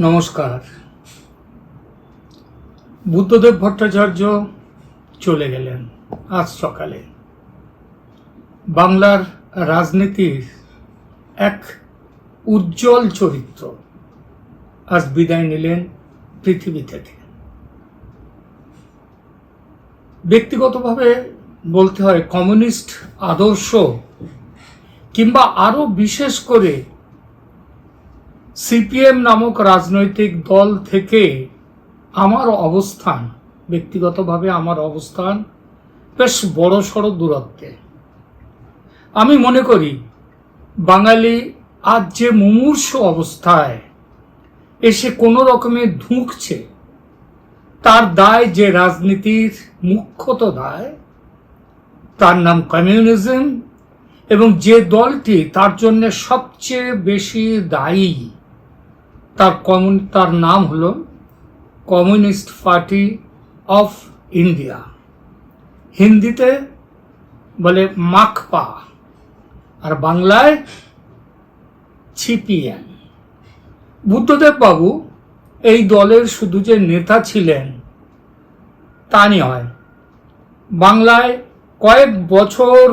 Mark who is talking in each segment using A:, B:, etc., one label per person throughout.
A: নমস্কার। বুদ্ধদেব ভট্টাচার্য চলে গেলেন আজ সকালে। বাংলার রাজনীতির এক উজ্জ্বল চরিত্র আজ বিদায় নিলেন পৃথিবী থেকে। ব্যক্তিগতভাবে বলতে হয়, কমিউনিস্ট আদর্শ কিংবা আরও বিশেষ করে সিপিএম নামক রাজনৈতিক দল থেকে আমার অবস্থান, ব্যক্তিগতভাবে আমার অবস্থান বেশ বড় সড়ো দূরত্বে। আমি মনে করি, বাঙালি আজ যে মুমূর্ষ অবস্থায় এসে কোনো রকমে ধুঁকছে, তার দায় যে রাজনীতির মুখ্যত দায়, তার নাম কমিউনিজম এবং যে দলটি তার জন্য সবচেয়ে বেশি দায়ী তার কমিউন তার নাম হল কমিউনিস্ট পার্টি অফ ইন্ডিয়া। হিন্দিতে বলে মাকপা, আর বাংলায় ছিপিএন। বুদ্ধদেব বাবু এই দলের শুধু যে নেতা ছিলেন, তা নয়, বাংলায় কয়েক বছর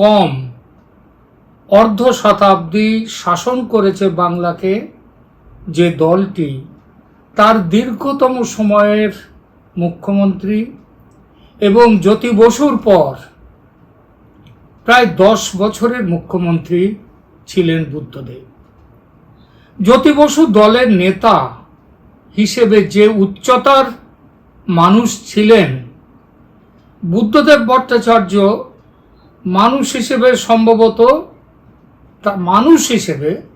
A: কম অর্ধ শতাব্দী শাসন করেছে বাংলাকে যে দলটি তার দীর্ঘতম সময়ের মুখ্যমন্ত্রী এবং জ্যোতি বসুর পর প্রায় দশ বছরের মুখ্যমন্ত্রী ছিলেন বুদ্ধদেব। জ্যোতি বসু দলের নেতা হিসেবে যে উচ্চতার মানুষ ছিলেন, বুদ্ধদেব ভট্টাচার্য মানুষ হিসেবে সম্ভবত মানুষ হিসেবে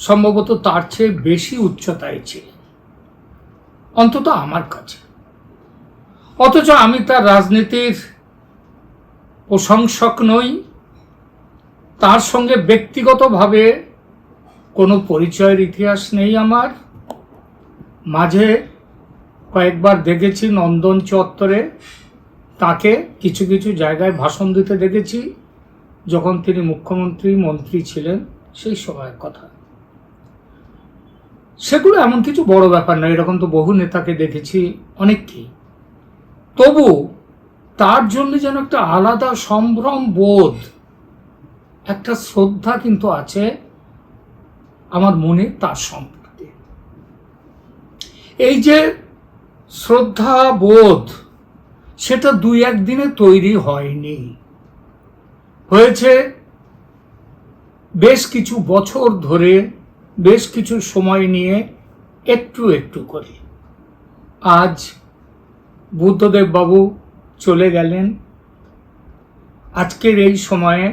A: সম্ভবত তার চেয়ে বেশি উচ্চতায় ছিল। অন্তত আমার কাছে। অথচ আমি তার রাজনীতির প্রশংসক নই, তার সঙ্গে ব্যক্তিগতভাবে কোনো পরিচয়ের ইতিহাস নেই আমার। মাঝে কয়েকবার দেখেছি নন্দন চত্বরে, তাকে কিছু কিছু জায়গায় ভাষণ দিতে দেখেছি, যখন তিনি মুখ্যমন্ত্রী, মন্ত্রী ছিলেন, সেই সময়ের কথা। সেগুলো এমন কিছু বড় ব্যাপার নয়, এরকম তো বহু নেতাকে দেখেছি অনেককেই। তবু তার জন্য যেন একটা আলাদা সম্ভ্রম বোধ, একটা শ্রদ্ধা কিন্তু আছে আমার মনে তার সম্পর্কে। এই যে শ্রদ্ধা বোধ, সেটা দুই একদিনে তৈরি হয়নি। হয়েছে বেশ কিছু বছর ধরে বেশ কিছু সময় নিয়ে একটু একটু করে। আজ বুদ্ধদেব বাবু চলে গেলেন। আজকের এই সময়ে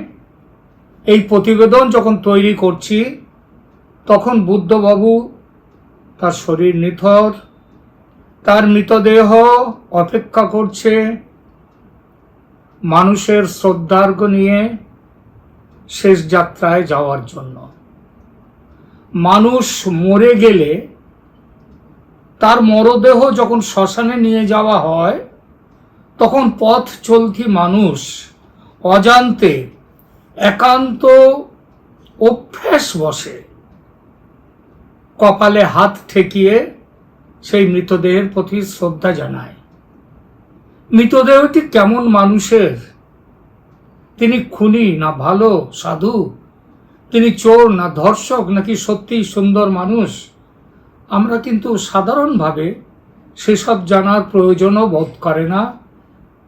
A: এই প্রতিবেদন যখন তৈরি করছি, তখন বুদ্ধবাবু তার শরীর নিথর, তার মৃতদেহ অপেক্ষা করছে মানুষের শ্রদ্ধার্ঘ নিয়ে শেষ যাত্রায় যাওয়ার জন্য। মানুষ মরে গেলে তার মরদেহ যখন শ্মশানে নিয়ে যাওয়া হয়, তখন পথ চলতি মানুষ অজান্তে একান্ত অভ্যাস বসে। কপালে হাত ঠেকিয়ে সেই মৃতদেহের প্রতি শ্রদ্ধা জানায়। মৃতদেহটি কেমন মানুষের? তিনি খুনি না ভালো, সাধু? তিনি চোর না ধর্ষক নাকি সত্যিই সুন্দর মানুষ? আমরা কিন্তু সাধারণভাবে সেসব জানার প্রয়োজনও বোধ করে না।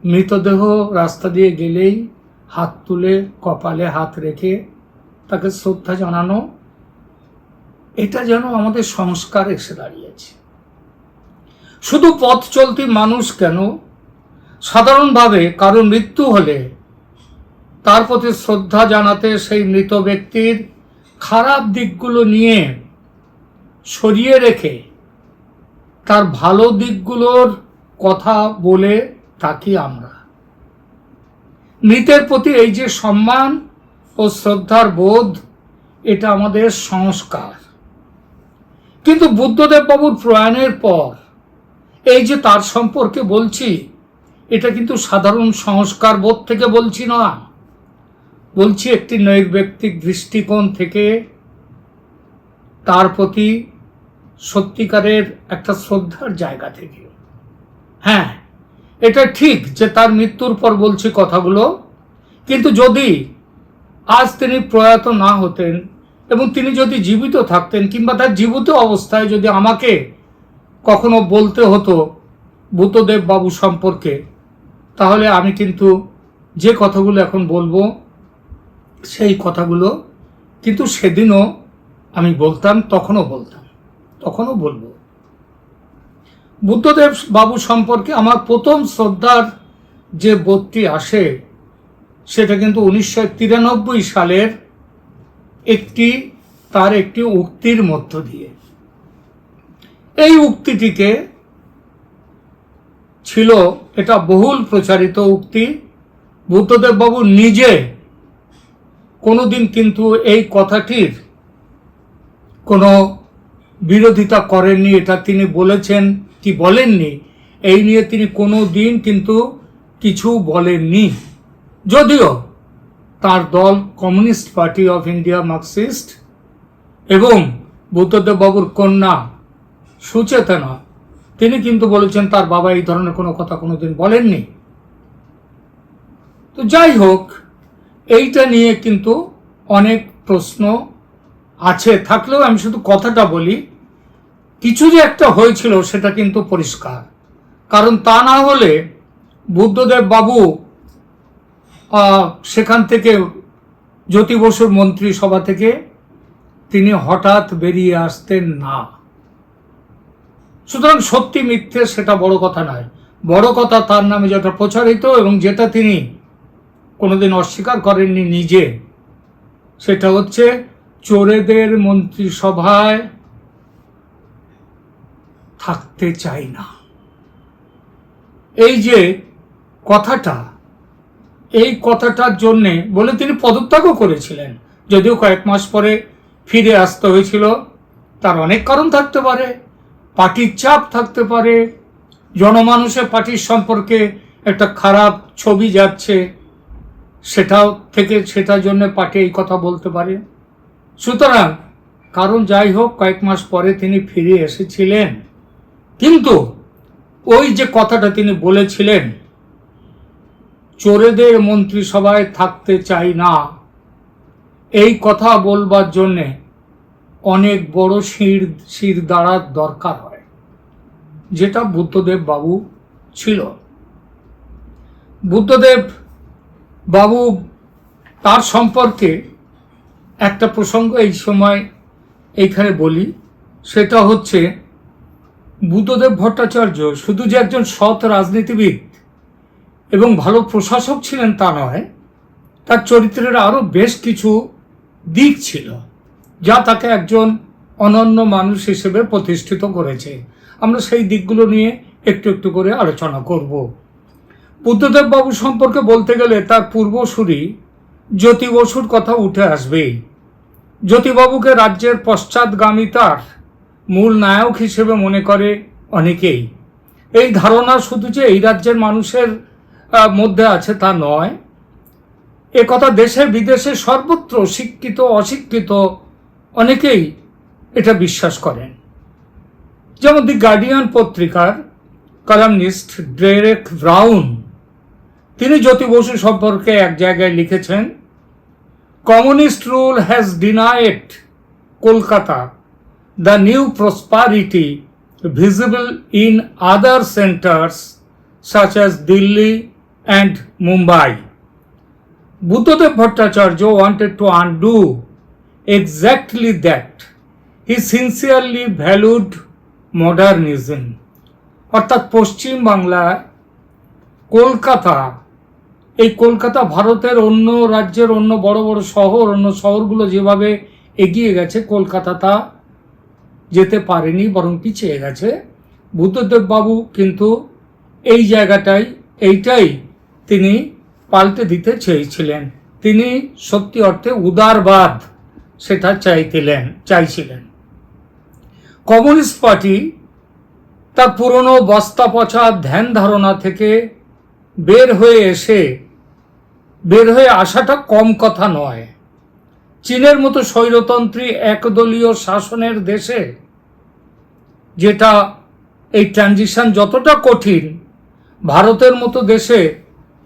A: মৃতদেহ রাস্তা দিয়ে গেলেই হাত তুলে কপালে হাত রেখে তাকে শ্রদ্ধা জানানো, এটা যেন আমাদের সংস্কার এসে দাঁড়িয়েছে। শুধু পথ চলতি মানুষ কেন? সাধারণভাবে কারও মৃত্যু হলে তার প্রতি শ্রদ্ধা জানাতে সেই মৃত ব্যক্তির খারাপ দিকগুলো নিয়ে সরিয়ে রেখে তার ভালো দিকগুলোর কথা বলে থাকি আমরা। মৃতের প্রতি এই যে সম্মান ও শ্রদ্ধার বোধ, এটা আমাদের সংস্কার। কিন্তু বুদ্ধদেব বাবুর প্রয়াণের পর এই যে তার সম্পর্কে বলছি, এটা কিন্তু সাধারণ সংস্কার বোধ থেকে বলছি না। বলছি, একটি নৈর্ব্যক্তিক দৃষ্টিকোণ থেকে তার প্রতি সত্যিকারের একটা শ্রদ্ধার জায়গা থেকে। হ্যাঁ এটা ঠিক যে তার মৃত্যুর পর বলছি কথাগুলো, কিন্তু যদি আজ তিনি প্রয়াত না হতেন এবং তিনি যদি জীবিত থাকতেন কিংবা তার জীবিত অবস্থায় যদি আমাকে কখনো বলতে হতো বুদ্ধদেব বাবু সম্পর্কে, তাহলে আমি কিন্তু যে কথাগুলো এখন বলব সেই কথাগুলো কিন্তু সেদিনও আমি বলতাম, তখনও বলতাম, তখনও বলব। বুদ্ধদেব বাবু সম্পর্কে আমার প্রথম শ্রদ্ধার যে বোধটি আসে, সেটা কিন্তু উনিশশো তিরানব্বই সালের একটি, তার একটি উক্তির মধ্য দিয়ে। এই উক্তিটিকে ছিল এটা বহুল প্রচারিত উক্তি। বুদ্ধদেব বাবু নিজে কোনোদিন কিন্তু এই কথাটির কোনো বিরোধিতা করেননি, এটা তিনি বলেছেন কি বলেননি, এই নিয়ে তিনি কোনো দিন কিন্তু কিছু বলেননি। যদিও তার দল Communist Party of India Marxist এবং বুদ্ধদেব বাবুর কন্যা সুচেতনা, তিনি কিন্তু বলেছেন তার বাবা এই ধরনের কোনো কথা কোনোদিন বলেননি। তো যাই হোক এইটা নিয়ে কিন্তু অনেক প্রশ্ন আছে। থাকলেও আমি শুধু কথাটা বলি, কিছু যে একটা হয়েছিল সেটা কিন্তু পরিষ্কার। কারণ তা না হলে বুদ্ধদেব বাবু সেখান থেকে জ্যোতি বসুর মন্ত্রিসভা থেকে তিনি হঠাৎ বেরিয়ে আসতেন না। সুতরাং সত্যি মিথ্যে সেটা বড় কথা নয়। বড় কথা তার নামে যেটা প্রচারিত এবং যেটা তিনি কোনোদিন অস্বীকার করেননি নিজে। সেটা হচ্ছে চোরেদের মন্ত্রিসভায় থাকতে চাই না। এই যে কথাটা, এই কথাটার জন্যে বলে তিনি পদত্যাগও করেছিলেন। যদিও কয়েক মাস পরে ফিরে আসতে হয়েছিল। তার অনেক কারণ থাকতে পারে, পার্টির চাপ থাকতে পারে জনমানুষের পার্টির সম্পর্কে একটা খারাপ ছবি যাচ্ছে সেটাও থেকে সেটার জন্য পার্টি এই কথা বলতে পারে। সুতরাং, কারণ যাই হোক, কয়েক মাস পরে তিনি ফিরে এসেছিলেন। কিন্তু ওই যে কথাটা তিনি বলেছিলেন, চোরেদের মন্ত্রিসভায় থাকতে চাই না। এই কথা বলবার জন্যে অনেক বড় শির শির দাঁড়ার দরকার হয়, যেটা বুদ্ধদেব বাবু ছিল। বুদ্ধদেব বাবু, তার সম্পর্কে একটা প্রসঙ্গ এই সময় এইখানে বলি। সেটা হচ্ছে, বুদ্ধদেব ভট্টাচার্য শুধু যে একজন সৎ রাজনীতিবিদ এবং ভালো প্রশাসক ছিলেন তা নয়, তার চরিত্রের আরও বেশ কিছু দিক ছিল, যা তাকে একজন অনন্য মানুষ হিসেবে প্রতিষ্ঠিত করেছে। আমরা সেই দিকগুলো নিয়ে একটু একটু করে আলোচনা করব। বুদ্ধদেব বাবু সম্পর্কে বলতে গেলে তার পূর্বসূরি জ্যোতি বসুর কথা উঠে আসবেই জ্যোতিবাবুকে রাজ্যের পশ্চাৎগামিতার মূল নায়ক হিসেবে মনে করে অনেকেই। এই ধারণা শুধু যে এই রাজ্যের মানুষের মধ্যে আছে তা নয়। কথা দেশে বিদেশে সর্বত্র শিক্ষিত, অশিক্ষিত অনেকেই এটা বিশ্বাস করেন। যেমন দি গার্ডিয়ান পত্রিকার কলামনিস্ট ড্রেরেক ব্রাউন তিনি জ্যোতি বসু সম্পর্কে এক জায়গায় লিখেছেন communist rule has denied Kolkata the new prosperity visible in other centres such as Delhi and Mumbai Buddhadeb Bhattacharya wanted to undo exactly that he sincerely valued modernism অর্থাৎ পশ্চিমবাংলা কলকাতা এই কলকাতা ভারতের অন্য রাজ্যের অন্য বড় বড় শহর, অন্য শহরগুলো যেভাবে এগিয়ে গেছে, কলকাতা তা যেতে পারেনি, বরং পিছিয়ে গেছে। বুদ্ধদেব বাবু কিন্তু এই জায়গাটাই, এইটাই তিনি পাল্টে দিতে চেয়েছিলেন। তিনি সত্যি অর্থে উদারবাদ সেটা চাইছিলেন চাইছিলেন। কমিউনিস্ট পার্টি তার পুরনো বস্তা পচা ধ্যান ধারণা থেকে বের হয়ে এসে বের হয়ে আসাটা কম কথা নয়। চীনের মতো স্বৈরতন্ত্রী একদলীয় শাসনের দেশে যেটা এই ট্রানজিশন যতটা কঠিন, ভারতের মতো দেশে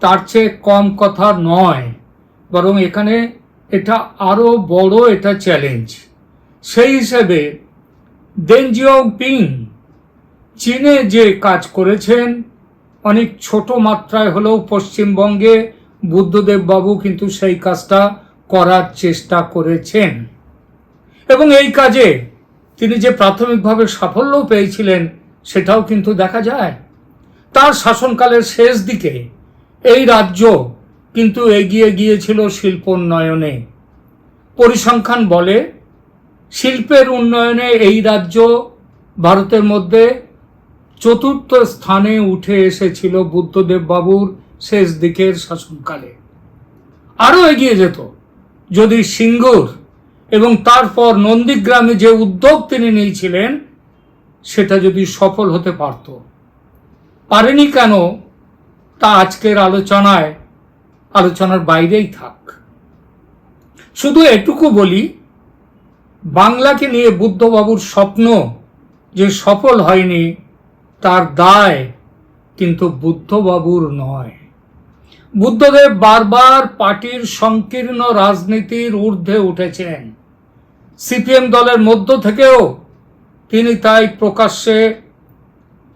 A: তার চেয়ে কম কথা নয়। বরং এখানে এটা আরও বড় এটা চ্যালেঞ্জ সেই হিসেবে দেনজিও পিং চীনে যে কাজ করেছেন, অনেক ছোট মাত্রায় হলেও পশ্চিমবঙ্গে বুদ্ধদেব বাবু কিন্তু সেই কাজটা করার চেষ্টা করেছেন। এবং এই কাজে তিনি যে প্রাথমিকভাবে সাফল্য পেয়েছিলেন, সেটাও কিন্তু দেখা যায়। তার শাসনকালের শেষ দিকে এই রাজ্য কিন্তু এগিয়ে গিয়েছিল শিল্পোন্নয়নে। পরিসংখ্যান বলে, শিল্পের উন্নয়নে এই রাজ্য ভারতের মধ্যে চতুর্থ স্থানে উঠে এসেছিল বুদ্ধদেব বাবুর শেষ দিকের শাসনকালে। আরও এগিয়ে যেত যদি সিঙ্গুর এবং তারপর নন্দীগ্রামে যে উদ্যোগ তিনি নিয়েছিলেন, সেটা যদি সফল হতে পারত। পারেনি কেন তা আজকের আলোচনায়, আলোচনার বাইরেই থাক। শুধু এটুকু বলি, বাংলাকে নিয়ে বুদ্ধবাবুর স্বপ্ন যে সফল হয়নি, তার দায় কিন্তু বুদ্ধবাবুর নয়। বুদ্ধদেব বারবার পার্টির সংকীর্ণ রাজনীতির ঊর্ধ্বে উঠেছেন। সিপিএম দলের মধ্য থেকেও তিনি তাই প্রকাশ্যে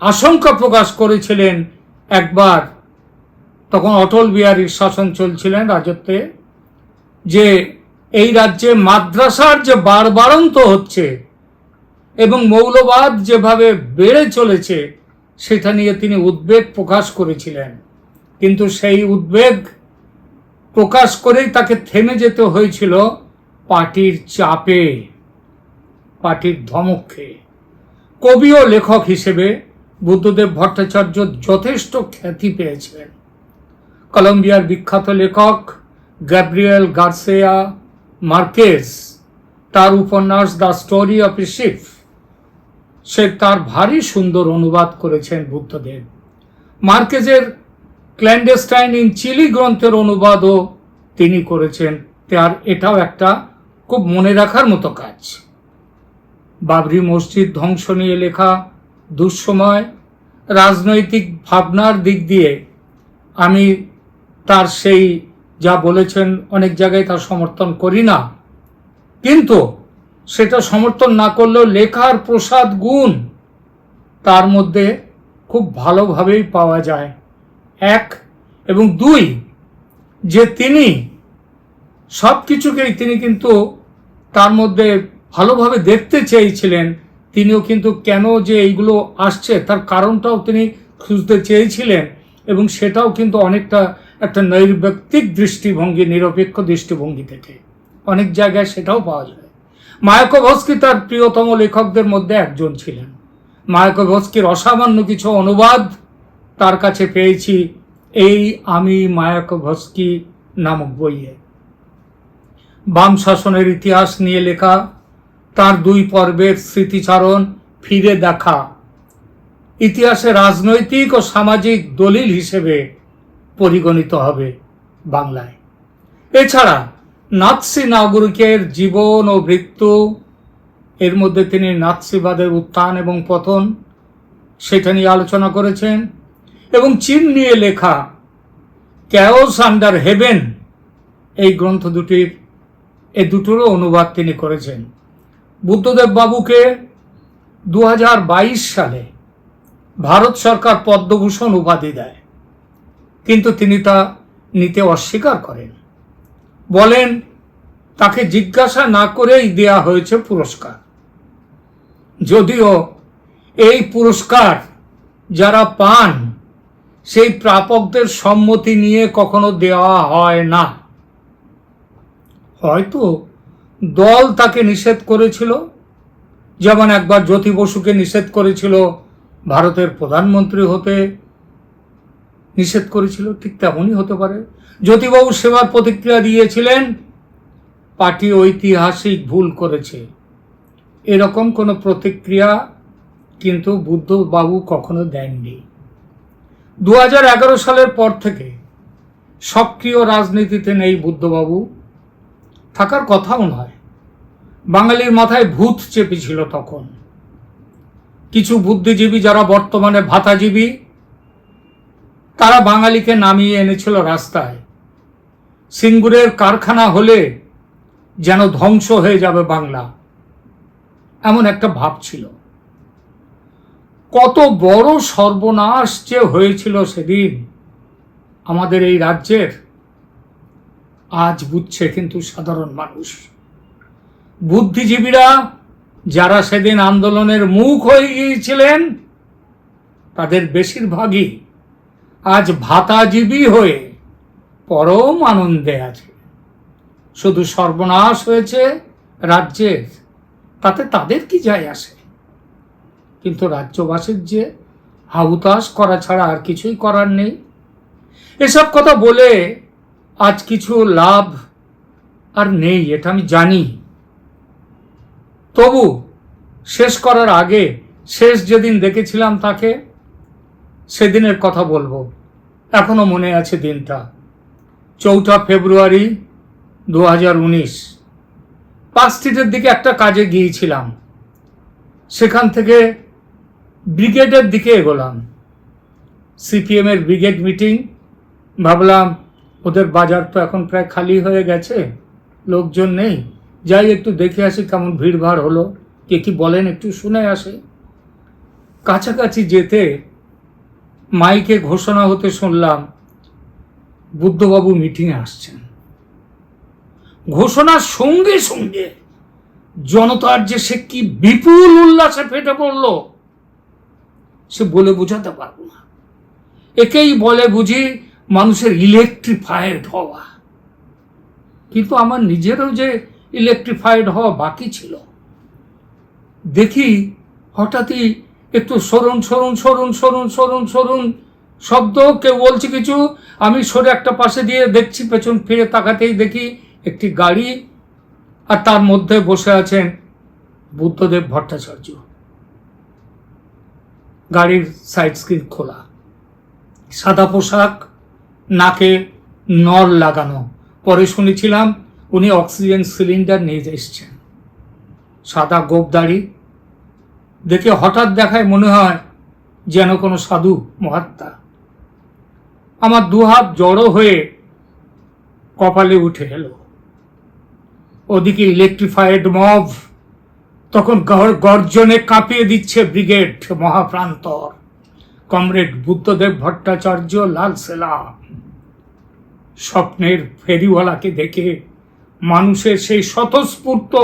A: আশঙ্কা প্রকাশ করেছিলেন একবার। তখন অটল বিহারীর শাসন চলছিলেন রাজত্বে, যে এই রাজ্যে মাদ্রাসার যে বারবারন্ত হচ্ছে এবং মৌলবাদ যেভাবে বেড়ে চলেছে, সেটা নিয়ে তিনি উদ্বেগ প্রকাশ করেছিলেন। কিন্তু সেই উদ্বেগ প্রকাশ করেই তাকে থেমে যেতে হয়েছিল পার্টির চাপে, পার্টির ধমকে। কবি ও লেখক হিসেবে বুদ্ধদেব ভট্টাচার্য যথেষ্ট খ্যাতি পেয়েছিলেন। কলম্বিয়ার বিখ্যাত লেখক গ্যাব্রিয়েল গার্সেয়া মার্কেজ, তার উপন্যাস the story of a ship, সে তার ভারী সুন্দর অনুবাদ করেছেন বুদ্ধদেব। মার্কেজের ক্ল্যান্ডেস্টাইন ইন চিলি গ্রন্থের অনুবাদও তিনি করেছেন। তার এটাও একটা খুব মনে রাখার মতো কাজ। বাবরি মসজিদ ধ্বংস নিয়ে লেখা দুঃসময় রাজনৈতিক ভাবনার দিক দিয়ে আমি তার সেই যা বলেছেন অনেক জায়গায় তার সমর্থন করি না। কিন্তু সেটা সমর্থন না করলেও লেখার প্রসাদ গুণ তার মধ্যে খুব ভালোভাবেই পাওয়া যায়। এক এবং দুই, যে তিনি সব কিছুকেই তিনি কিন্তু তার মধ্যে ভালোভাবে দেখতে চেয়েছিলেন, তিনিও কিন্তু কেন যে এইগুলো আসছে, তার কারণটাও তিনি খুঁজতে চেয়েছিলেন এবং সেটাও কিন্তু অনেকটা একটা নৈর্ব্যক্তিক দৃষ্টিভঙ্গি, নিরপেক্ষ দৃষ্টিভঙ্গি থেকে। অনেক জায়গায় সেটাও পাওয়া যায়। মায়াকোভস্কি তার প্রিয়তম লেখকদের মধ্যে একজন ছিলেন। মায়াকোভস্কির অসামান্য কিছু অনুবাদ তার কাছে পেয়েছি এই আমি মায়াকোভস্কি নামক বইয়ে। বাম শাসনের ইতিহাস নিয়ে লেখা, তার দুই পর্বের স্মৃতিচারণ ফিরে দেখা। ইতিহাসে রাজনৈতিক ও সামাজিক দলিল হিসেবে পরিগণিত হবে বাংলায়। এছাড়া নাৎসি নাগরিকের জীবন ও মৃত্যু, এর মধ্যে তিনি নাৎসিবাদের উত্থান এবং পতন, সেটা নিয়ে আলোচনা করেছেন। এবং চীন নিয়ে লেখা ক্যাওস আন্ডার হেভেন, এই গ্রন্থ দুটির এ দুটোরও অনুবাদ তিনি করেছেন। বুদ্ধদেব বাবুকে দু হাজার বাইশ সালে ভারত সরকার পদ্মভূষণ উপাধি দেয়, কিন্তু তিনি তা নিতে অস্বীকার করেন। বলেন, তাকে জিজ্ঞাসা না করেই দেয়া হয়েছে পুরস্কার। যদিও এই পুরস্কার যারা পান সেই প্রাপকদের সম্মতি নিয়ে কখনো দেওয়া হয় না। হয়তো দল তাকে নিষেধ করেছিল, যেমন একবার জ্যোতি বসুকে নিষেধ করেছিল ভারতের প্রধানমন্ত্রী হতে নিষেধ করেছিল, ঠিক তেমনই হতে পারে। জ্যোতিবাবু সেবার প্রতিক্রিয়া দিয়েছিলেন, পার্টি ঐতিহাসিক ভুল করেছে। এরকম কোনো প্রতিক্রিয়া কিন্তু বুদ্ধবাবু কখনো দেননি। দু হাজার এগারো সালের পর থেকে সক্রিয় রাজনীতিতে নেই বুদ্ধবাবু। থাকার কথাও নয়। বাঙালির মাথায় ভূত চেপেছিল তখন। কিছু বুদ্ধিজীবী যারা বর্তমানে ভাতাজীবী, তারা বাঙালিকে নামিয়ে এনেছিল রাস্তায়। সিঙ্গুরের কারখানা হলে যেন ধ্বংস হয়ে যাবে বাংলা, এমন একটা ভাব ছিল। কত বড় সর্বনাশ যে হয়েছিল সেদিন আমাদের এই রাজ্যের। আজ বুঝছে কিন্তু সাধারণ মানুষ। বুদ্ধিজীবীরা যারা সেদিন আন্দোলনের মুখ হয়ে গিয়েছিলেন, তাদের বেশিরভাগই আজ ভাতাজীবী হয়ে পরম আনন্দে আছে। শুধু সর্বনাশ হয়েছে রাজ্যের, তাতে তাদের কি যায় আসে? কিন্তু রাজ্যবাসীর যে হাহুতাস করা ছাড়া আর কিছুই করার নেই। এসব কথা বলে আজ কিছু লাভ আর নেই, এটা আমি জানি। তবু শেষ করার আগে, শেষ যেদিন দেখেছিলাম তাকে, সেদিনের কথা বলব। এখনও মনে আছে দিনটা। চৌঠা ফেব্রুয়ারি দু হাজার উনিশ। পার্ক স্ট্রিটের দিকে একটা কাজে গিয়েছিলাম। সেখান থেকে ব্রিগেডের দিকে এগোলাম। সিপিএমের ব্রিগেড মিটিং। ভাবলাম, ওদের বাজার তো এখন প্রায় খালি হয়ে গেছে, লোকজন নেই। যাই, একটু দেখে আসি কেমন ভিড়ভাড় হলো। কে কি বলেন একটু শুনে আসে। কাছাকাছি যেতে মাইকে ঘোষণা হতে শুনলাম, বুদ্ধবাবু মিটিংয়ে আসছেন। ঘোষণার সঙ্গে সঙ্গে জনতার যে সে কি বিপুল উল্লাসে ফেটে পড়ল সে বলে বোঝাতে পারব না। একেই বলে বুঝি মানুষের ইলেকট্রিফাইড হওয়া। কিন্তু আমার নিজেরও যে ইলেকট্রিফাইড হওয়া বাকি ছিল, দেখি হঠাৎই একটু সরুন সরুন সরুন সরুন সরুন সরুন শব্দ, কেউ বলছে কিছু, আমি সরে একটা পাশে দিয়ে দেখছি, পেছন ফিরে তাকাতেই দেখি একটি গাড়ি আর তার মধ্যে বসে আছেন বুদ্ধদেব ভট্টাচার্য। গাড়ির সাইড স্ক্রিন খোলা। সাদা পোশাক, নাকে নল লাগানো। পরে শুনেছিলাম উনি অক্সিজেন সিলিন্ডার নিয়ে এসছেন। সাদা গোপদাড়ি দেখে হঠাৎ দেখায় মনে হয় যেন কোনো সাধু মহাত্মা। আমার দুহাত জড়ো হয়ে কপালে উঠে এলো। ওদিকে ইলেকট্রিফাইড মব তখন গর্জনে কাঁপিয়ে দিচ্ছে ব্রিগেড মহাপ্রান্তর। কমরেড বুদ্ধদেব, ভট্টাচার্য, লাল সেলা স্বপ্নের ফেরিওয়ালাকে দেখে মানুষের সেই স্বতঃস্ফূর্ত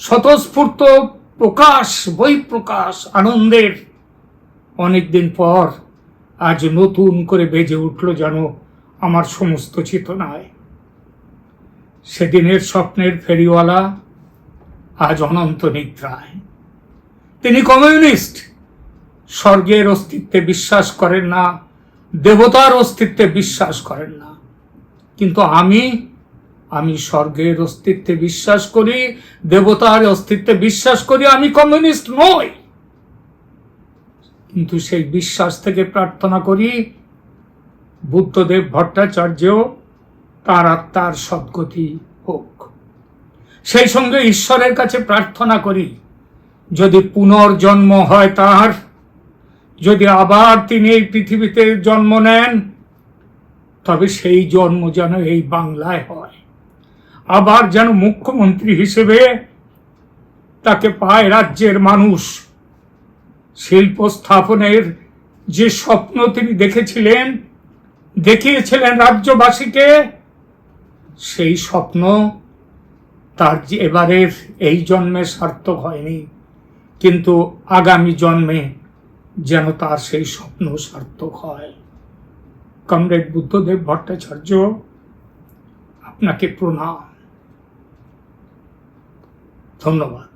A: স্বতঃস্ফূর্ত প্রকাশ বই প্রকাশ আনন্দের অনেকদিন পর আজ নতুন করে বেজে উঠল যেন আমার সমস্ত চেতনায়। সেদিনের স্বপ্নের ফেরিওয়ালা আজ অনন্ত নিদ্রায়। তিনি কমিউনিস্ট। স্বর্গের অস্তিত্বে বিশ্বাস করেন না, দেবতার অস্তিত্বে বিশ্বাস করেন না। কিন্তু আমি আমি স্বর্গের অস্তিত্বে বিশ্বাস করি, দেবতার অস্তিত্বে বিশ্বাস করি, আমি কমিউনিস্ট নই। কিন্তু সেই বিশ্বাস থেকে প্রার্থনা করি, বুদ্ধদেব ভট্টাচার্য তার আত্মার সদ্গতি সেই সঙ্গে ঈশ্বরের কাছে প্রার্থনা করি, যদি পুনর্জন্ম হয় তার, যদি আবার তিনি এই পৃথিবীতে জন্ম নেন, তবে সেই জন্ম যেন এই বাংলায় হয়। আবার যেন মুখ্যমন্ত্রী হিসেবে তাকে পায় রাজ্যের মানুষ, শিল্প স্থাপনের যে স্বপ্ন তিনি দেখেছিলেন, দেখিয়েছিলেন রাজ্যবাসীকে, সেই স্বপ্ন তার এবারের এই জন্মে সার্থক হয়নি, কিন্তু আগামী জন্মে যেন তার সেই স্বপ্ন সার্থক হয়। কমরেড বুদ্ধদেব ভট্টাচার্য, আপনাকে প্রণাম। ধন্যবাদ।